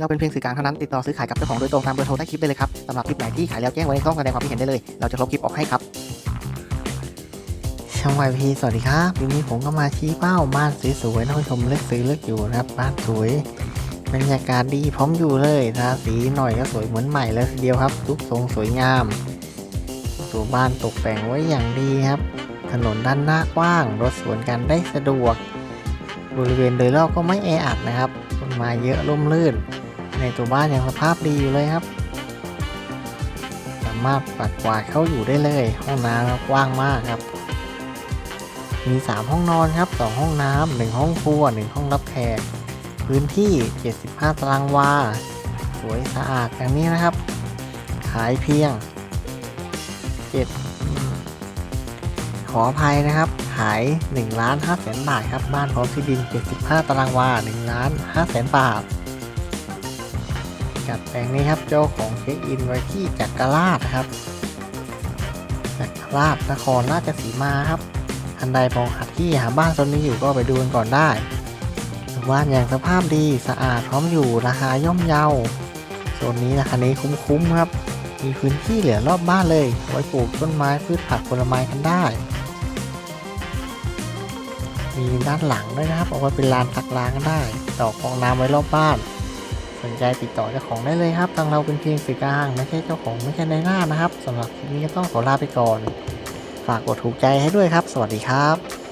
เราเป็นเพียงสื่อกลางเท่านั้นติดต่อซื้อขายกับเจ้าของโดยตรงตามเบอร์โทรใต้คลิปได้เลยครับสำหรับคลิปไหนที่ขายแล้วแจ้งไว้ในช่องแสดงความคิดเห็นได้เลย เราจะลบคลิปออกให้ครับช่องวายพีสวัสดีครับวันนี้ผมก็มาชี้เป้าบ้านสวยๆท่านผู้ชมเลือกซื้อเลือกอยู่นะครับบ้านสวยบรรยากาศดีพร้อมอยู่เลยทาสีหน่อยก็สวยเหมือนใหม่เลยทีเดียวครับทุกทรงสวยงามตัวบ้านตกแต่งไว้อย่างดีครับ ถนนด้านหน้ากว้างรถสวนกันได้สะดวก บริเวณโดยรอบก็ไม่แออัดนะครับต้นไม้เยอะร่มรื่น ในตัวบ้านยังสภาพดีอยู่เลยครับ สามารถปัดกวาดเข้าอยู่ได้เลย ห้องน้ำกว้างมากครับ มี 3 ห้องนอนครับ 2 ห้องน้ำ1ห้องครัว1ห้องรับแขกพื้นที่ 75 ตารางวา สวยสะอาดอย่างนี้นะครับ ขายเพียง 7 ขออภัยนะครับ ขาย1ล้าน5แสนบาทครับ บ้านพร้อมที่ดิน 75 ตารางวา1ล้าน5แสนบาท จัดแปลงนี้ครับเจ้าของเช็คอินไว้ที่จักรราชนะครับจักรราชนครราชสีมาครับทันใดมองหาที่หาบ้านโซนนี้อยู่ก็ไปดูกันก่อนได้บ้านอย่างสภาพดีสะอาดพร้อมอยู่ราคาย่อมเยาโซนนี้ราคานี้คุ้มๆครับ มีพื้นที่เหลือรอบบ้านเลย ไว้ปลูกต้นไม้พืชผักผลไม้กันได้ มีด้านหลังด้วยนะครับเอาไว้เป็นลานตักล้างกันได้ต่อกองน้ำไว้รอบบ้าน สนใจติดต่อเจ้าของได้เลยครับทางเราเป็นเพียงสื่อกลางไม่ใช่เจ้าของไม่ใช่ในหน้านะครับสำหรับคลิปนี้ก็ต้องขอลาไปก่อน ฝากกดถูกใจให้ด้วยครับ สวัสดีครับ